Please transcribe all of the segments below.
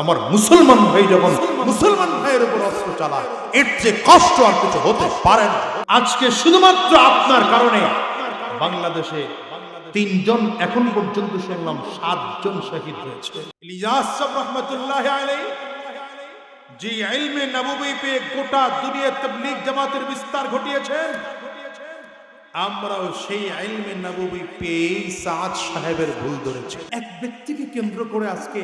আমার মুসলমান ভাই যখন মুসলমান ভাইয়ের উপর অস্ত্র চালায় এর যে কষ্ট আর কিছু হতে পারে না। আজকে শুধুমাত্র আপনার কারণে বাংলাদেশে তিনজন এখন পর্যন্ত শুনলাম সাতজন শহীদ হয়েছে। ইলিয়াস রহমতুল্লাহ আলাইহি, যে ইলমে নববী পেয়ে গোটা দুনিয়া তবলিগ জামাতের বিস্তার ঘটিয়েছেন আমরাও সেই ইলমে নববী পেয়ে সাদ সাহেবের ভুল ধরেছি। এক ব্যক্তিকে কেন্দ্র করে আজকে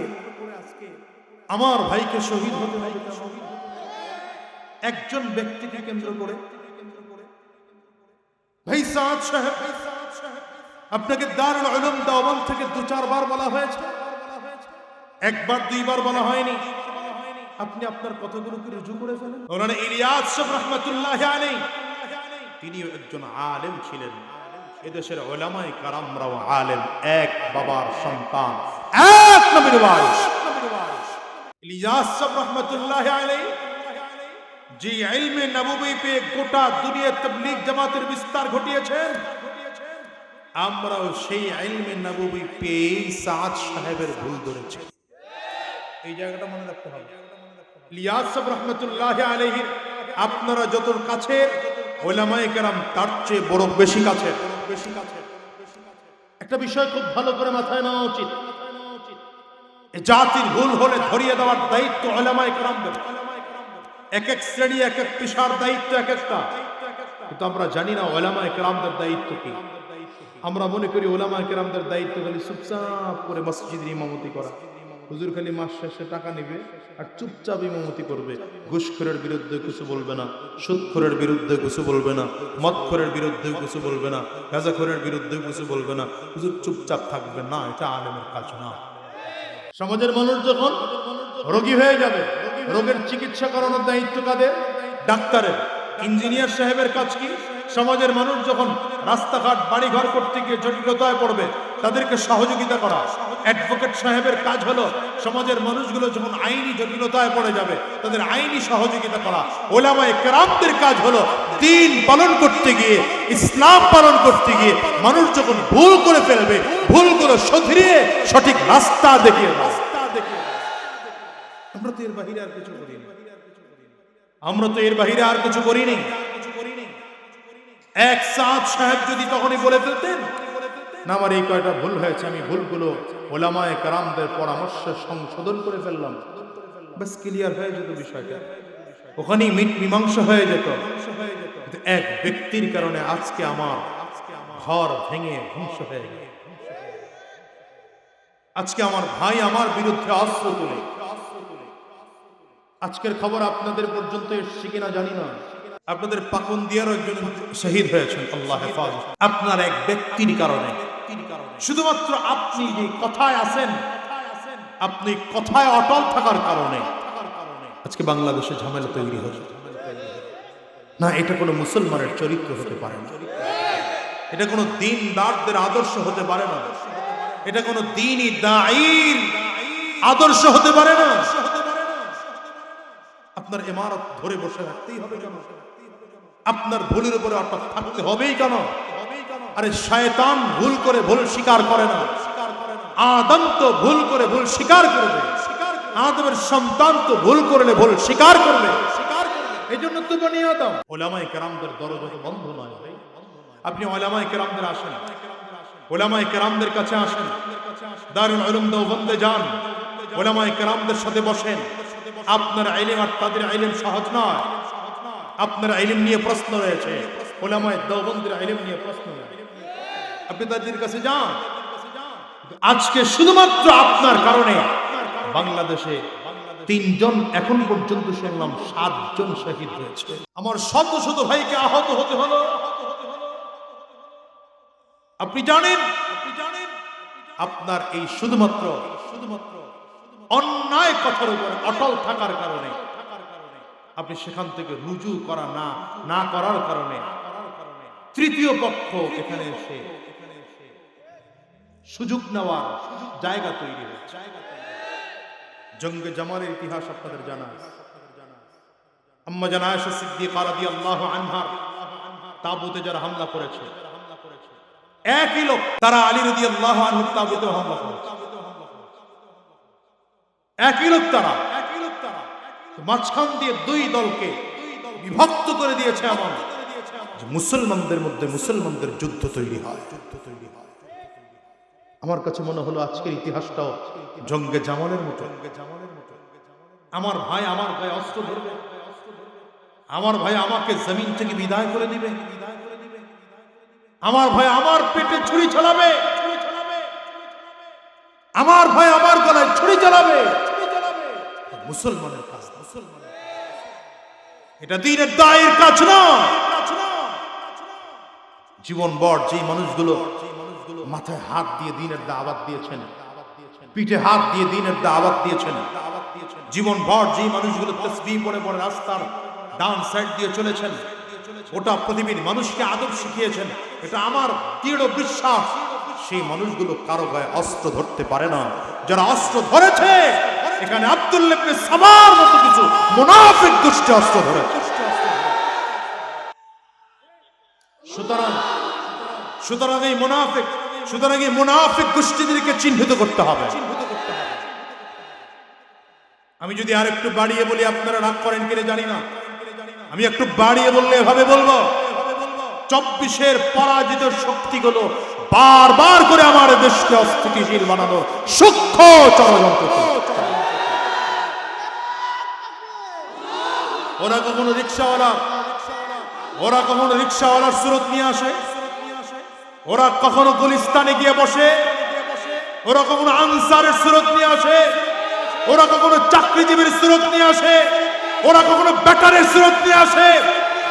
আমার ভাইকে শহীদ হতে হবে। একজন ব্যক্তিকে কেন্দ্র করে। ভাই সাদ সাহেব, আপনাকে দারুল উলুম দেওবন্দ থেকে দু চারবার বলা হয়েছে। একবার, দুইবার বলা হয়নি। আপনি আপনার কথাগুলোকে রুজু করে ফেলেন? ইলিয়াস সাহেব রহমতুল্লাহ আলাইহি। তিনিও একজন আলেম ছিলেন। এদেশের ওলামাই কারামরাও আলেম, এক বাবার সন্তান, এক নবীর ওয়ারিস ইলিয়াস সাহেব রহমতুল্লাহ আলাইহি যে ইলমে নববী পেয়ে গোটা দুনিয়া তবলিগ জামাতের বিস্তার ঘটিয়েছেন আমরাও সেই ইলমে নববী পেয়ে সাদ সাহেবের ভুল ধরেছি। এই জায়গাটা মনে রাখতে হবে। লিয়াস সাহেব রহমতুল্লাহ আলাইহির আপনারা যত কাছে ওলামায়ে কেরাম তার চেয়ে বড় বেশি কাছে। বেশি কাছে। একটা বিষয় খুব ভালো করে মাথায় নেওয়া উচিত। জাতির ভুল হলে ধরিয়ে দেওয়ার দায়িত্ব ওলামায়ে কেরামদের। এক এক শ্রেণি, এক এক পেশার দায়িত্ব এক একটা। কিন্তু আমরা জানি না ওলামায়ে কেরামদের দায়িত্ব কি। আমরা মনে করি ওলামায়ে কেরামদের দায়িত্ব খালি চুপচাপ করে মসজিদের ইমামতি করা। হুজুর খালি মাস শেষে টাকা নেবে আর চুপচাপ ইমামতি করবে। ঘুষখোরের বিরুদ্ধে কিছু বলবে না, সুদখোরের বিরুদ্ধে কিছু বলবে না, মদখোরের বিরুদ্ধে কিছু বলবে না, গাঁজাখোরের বিরুদ্ধে কিছু বলবে না। হুজুর চুপচাপ থাকবে না, এটা আলেমের কাজ না। সমাজের মানুষ যখন রোগী হয়ে যাবে, রোগের চিকিৎসা করানোর দায়িত্ব কাদের? ডাক্তারের। ইঞ্জিনিয়ার সাহেবের কাজ কি? সমাজের মানুষ যখন রাস্তাঘাট, বাড়িঘর করতে গিয়ে জটিলতায় পড়বে, তাদেরকে সহযোগিতা করা। অ্যাডভোকেট সাহেবের কাজ হলো, সমাজের মানুষগুলো যখন আইনি জটিলতায় পড়ে যাবে, তাদের আইনি সহযোগিতা করা। ওলামায় কেরামদের কাজ হলো, দিন পালন করতে গিয়ে, ইসলাম পালন করতে গিয়ে, মানুষ যখন ভুল করে ফেলবে, ভুলগুলো শুধরিয়ে সঠিক রাস্তা দেখিয়ে দেওয়া। আমরা তো এর বাহিরে আর কিছু করি আমরা তো এর বাহিরে আর কিছু করিনি। এক সাত সাহেব যদি তখনই বলে ফেলতেন, না, আমার এই কয়টা ভুল হয়েছে, আমি ভুলগুলো ওলামায়ে কারামদের পরামর্শে সংশোধন করে ফেললাম। বাস ক্লিয়ার হয়ে যেত বিষয়টা। ওখানেই মিট মীমাংসা হয়ে যেত। এক ব্যক্তির কারণে আজকে আমার ঘর ভেঙে ধ্বংস হয়ে গেল। আজকে আমার ভাই আমার বিরুদ্ধে অস্ত্র তুলে। আজকের খবর আপনাদের পর্যন্ত এসছে কিনা জানি না। আপনাদের পাকন দিয়ারও একজন শহীদ হয়েছেন, আল্লাহ হেফাজ আপনার এক ব্যক্তির কারণে। শুধুমাত্র আপনি যে কথায় আছেন, আপনি কথায় অটল থাকার কারণে। আজকে বাংলাদেশে ঝামেলা তৈরি হচ্ছে না, এটা কোনো মুসলমানের চরিত্র হতে পারে না। এটা কোনো দিনদারদের আদর্শ হতে পারে না। এটা কোনো দিনই দায়ীর আদর্শ হতে পারে না। আপনার ইমারত ধরে বসে রাখতেই হবে কেন? আপনার ভুলের উপরে অটক থাকতে হবেই কেন? আরে শয়তান ভুল করে ভুল স্বীকার করে না। আদম তো ভুল করে ভুল স্বীকার করবে। আদমের সন্তান তো ভুল করলে ভুল স্বীকার করবে। এই জন্য তো বনি আদম। ওলামাই কেরামদের দরজা বন্ধ নয় আপনি ওলামাই কেরামদের আসেন। ওলামাই কেরামদের কাছে আসেন। দারুল উলুম দেওবন্দে যান। ওলামাই কেরামদের সাথে বসেন। আপনার আইলেম আর তাদের আইলেম সহজ নয়। আপনার আইলেম নিয়ে প্রশ্ন রয়েছে। ওলামায় দেওবন্দের আইলেম নিয়ে প্রশ্ন রয়েছে। আপনি তাদের কাছে যান। আজকে শুধুমাত্র আপনার কারণে বাংলাদেশে তিনজন এখন পর্যন্ত শুনলাম সাতজন শহীদ হয়েছে। আমার শত শত ভাইকে আহত হতে হলো। আপনি জানেন আপনি জানেন আপনার এই শুধুমাত্র শুধুমাত্র অন্যায় কথার উপর অটল থাকার কারণে আপনি সেখান থেকে রুজু করা না না করার কারণে তৃতীয় পক্ষ এখানে এসে সুযোগ নেওয়ার জায়গা তৈরি হয়েছে। জঙ্গে জামালের ইতিহাস আপনাদের জানা আম্মা জানা সিদ্দিকা রাদিয়াল্লাহু আনহা তাবুতে যারা হামলা করেছে, একই লোক তারা আলী রাদিয়াল্লাহু আনহু তাবুতে হামলা করেছে। একই লোক তারা মাঝখান দিয়ে দুই দলকে বিভক্ত করে দিয়েছে যে মুসলমানদের মধ্যে মুসলমানদের যুদ্ধ তৈরি হয়। যুদ্ধ তৈরি হয় আমার কাছে মনে হলো আজকের ইতিহাসটাও জঙ্গে জামানের মতো। আমার ভাই আমার ভাই অস্ত্র ধরবে। আমার ভাই আমাকে জমিন থেকে বিদায় করে দিবে। আমার ভাই আমার পেটে ছুরি চালাবে আমার ভাই আমার গলায় ছুরি চালাবে। মুসলমানের কাজ, মুসলমানের এটা দিনের দায়ের কাজ নয়। জীবন বর যে মানুষগুলো মাথায় হাত দিয়ে দিনের দাওয়াত দিয়েছেন, পিঠে হাত দিয়ে দিনের দাওয়াত দিয়েছেন, জীবন ভর যে মানুষগুলো তসবি পড়ে পড়ে রাস্তার ডান সাইড দিয়ে চলেছেন, ওটা পৃথিবীর মানুষকে আদব শিখিয়েছেন, এটা আমার দৃঢ় বিশ্বাস। সেই মানুষগুলো কারও গায়ে অস্ত্র ধরতে পারে না। যারা অস্ত্র ধরেছে এখানে আব্দুল্লাহ ইবনে সামার মতো কিছু মুনাফিক দুষ্টে অস্ত্র ধরেছে সুতরাং সুতরাং এই মুনাফিক, সুতরাং এই মুনাফিক গোষ্ঠীদেরকে চিহ্নিত করতে হবে। আমি যদি আর একটু বাড়িয়ে বলি, আপনারা রাগ করেন কিনা জানি না। আমি একটু বাড়িয়ে বললে এভাবে বলব, চব্বিশের পরাজিত শক্তিগুলো বারবার করে আমার দেশকে অস্থিতিশীল বানানো সূক্ষ্ম ষড়যন্ত্র ওরা কখনো রিক্সাওয়ালা, ওরা কখনো রিক্সাওয়ালার সুরত নিয়ে আসে। ওরা কখনো গুলিস্তানে গিয়ে বসে। ওরা কখনো আনসারের সুরত নিয়ে আসে। ওরা কখনো চাকরিজীবীর সুরত নিয়ে আসে। ওরা কখনো বেকারের সুরত নিয়ে আসে।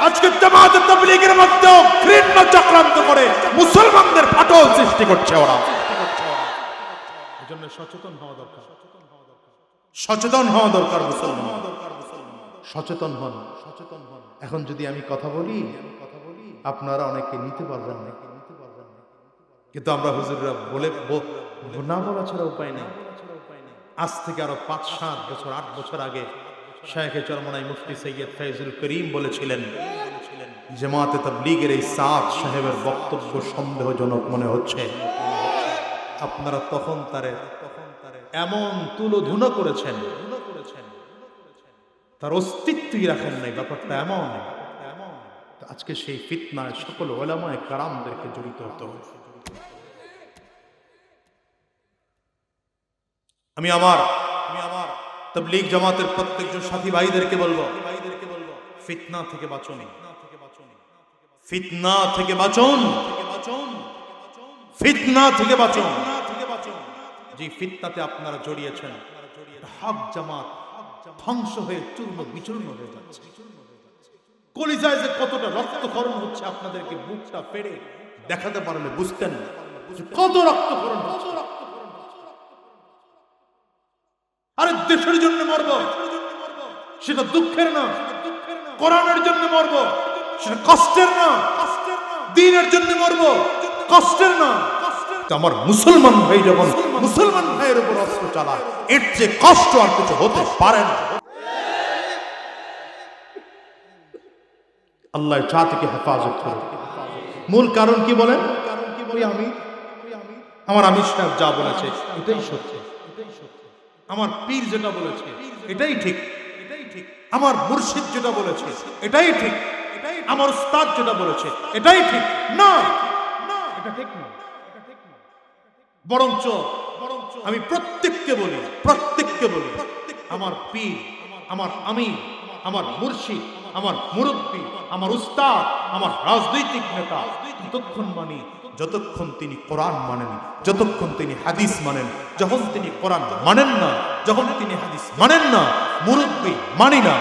আজকে জামাতে তাবলীগের মধ্যেও ঘৃণ্য চক্রান্ত করে মুসলমানদের ফাটল সৃষ্টি করছে ওরা। এজন্য সচেতন হওয়া দরকার। সচেতন হওয়া দরকার মুসলমান সচেতন হন। সচেতন হন এখন যদি আমি কথা বলি কথা বলি আপনারা অনেকে নিতে পারবেন না। কিন্তু আমরা হুজুররা বলে না বলা ছাড়া উপায় নেই। আজ থেকে আরও পাঁচ, সাত বছর, আট বছর আগে শায়েখে চরমনাই মুফতি সৈয়দ ফৈজুল করিম বলেছিলেন, জামাতে তাবলীগের এই সাত সাহেবের বক্তব্য সন্দেহজনক মনে হচ্ছে। আপনারা তখন তারে তখন তারে এমন তুলোধুনো করেছেন। তার অস্তিত্বই রাখেন নাই, ব্যাপারটা এমন। আজকে সেই ফিতনায় সকল ওলামায় কারামদেরকে জড়িত হতে আমি আমার আমি আমার তবলিগ জামাতের প্রত্যেকজন সাথী ভাইদেরকে বলব ভাইদেরকে বলব ফিতনা থেকে বাঁচুন। ফিতনা থেকে বাঁচুন। ফিতনা থেকে বাঁচুন। যে ফিতনাতে আপনারা জড়িয়েছেন হক জামাত ধ্বংস হয়ে চূর্ণ বিচূর্ণ হয়ে যাচ্ছে। কলিজায় যে কতটা রক্তক্ষরণ হচ্ছে আপনাদেরকে বুকটা পেরে দেখাতে পারলে বুঝতেন কত রক্তক্ষরণ হচ্ছে। আরে দেশের জন্য মরব, সেটা দুঃখের না। কোরআনের জন্য মরব, সেটা কষ্টের না। দিনের জন্য মরব, কষ্টের না। আমার মুসলমান ভাই যখন মুসলমান ভাইয়ের উপর অস্ত্র চালায়। এর চেয়ে কষ্ট আর কিছু হতে পারে না। আল্লাহ থেকে হেফাজত করে মূল কারণ কি বলেন? আমি আমার, আমির সাহেব যা বলেছে, এটাই সত্য। আমার পীর যেটা বলেছে, এটাই ঠিক। এটাই ঠিক আমার মুর্শিদ যেটা বলেছে, এটাই ঠিক। এটাই আমার উস্তাদ যেটা বলেছে, এটাই ঠিক। না, এটা ঠিক না বরঞ্চ আমি প্রত্যেককে বলি প্রত্যেককে বলি, আমার পীর, আমার আমির, আমার মুর্শিদ, আমার মুরব্বী, আমার উস্তাদ, আমার রাজনৈতিক নেতা ততক্ষণ মানি, যতক্ষণ তিনি কোরআন মানেন, যতক্ষণ তিনি হাদিস মানেন, যখন তিনি কোরআন মানেন না, যখন তিনি হাদিস মানেন না, মুরব্বী মানি না।